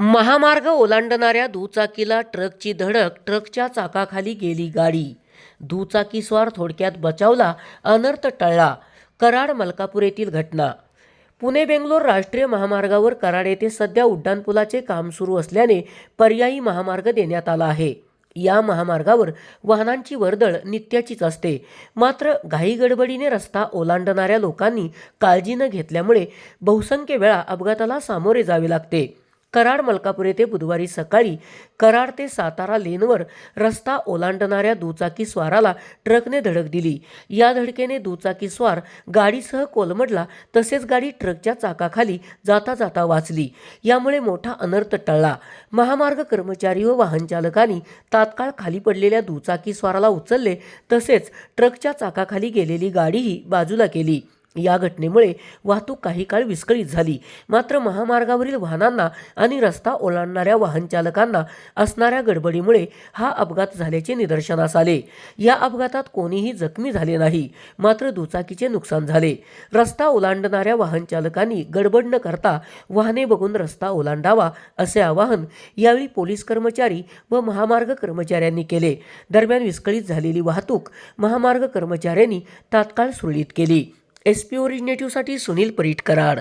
महामार्ग ओलांडणाऱ्या दुचाकीला ट्रकची धडक ट्रकच्या चाकाखाली गेली गाडी. दुचाकीस्वार थोडक्यात बचावला अनर्थ टळला. कराड मलकापूर येथील घटना. पुणे बेंगलोर राष्ट्रीय महामार्गावर कराड येथे सध्या उड्डाणपुलाचे काम सुरू असल्याने पर्यायी महामार्ग देण्यात आला आहे. या महामार्गावर वाहनांची वर्दळ नित्याचीच असते. मात्र घाईगडबडीने रस्ता ओलांडणाऱ्या लोकांनी काळजी न घेतल्यामुळे बहुसंख्य वेळा अपघाताला सामोरे जावे लागते. कराड मलकापूर येथे बुधवारी सकाळी कराड ते सातारा लेनवर रस्ता ओलांडणाऱ्या दुचाकी स्वाराला ट्रकने धडक दिली. या धडकेने दुचाकी स्वार गाडीसह कोलमडला तसेच गाडी ट्रकच्या चाकाखाली जाता जाता वाचली. यामुळे मोठा अनर्थ टळला. महामार्ग कर्मचारी व वाहन चालकांनी तात्काळ खाली पडलेल्या दुचाकी स्वाराला उचलले तसेच ट्रकच्या चाकाखाली गेलेली गाडीही बाजूला केली. या घटनेमुळे वाहतूक काही काळ विस्कळीत झाली. मात्र महामार्गावरील वाहनांना आणि रस्ता ओलांडणाऱ्या वाहनचालकांना असणाऱ्या गडबडीमुळे हा अपघात झाल्याचे निदर्शनास आले. या अपघातात कोणीही जखमी झाले नाही मात्र दुचाकीचे नुकसान झाले. रस्ता ओलांडणाऱ्या वाहनचालकांनी गडबड न करता वाहने बघून रस्ता ओलांडावा असे आवाहन यावेळी पोलीस कर्मचारी व महामार्ग कर्मचाऱ्यांनी केले. दरम्यान विस्कळीत झालेली वाहतूक महामार्ग कर्मचाऱ्यांनी तात्काळ सुरळीत केली. एस पी ओरिजिनेटिव्हसाठी सुनील परीट कराड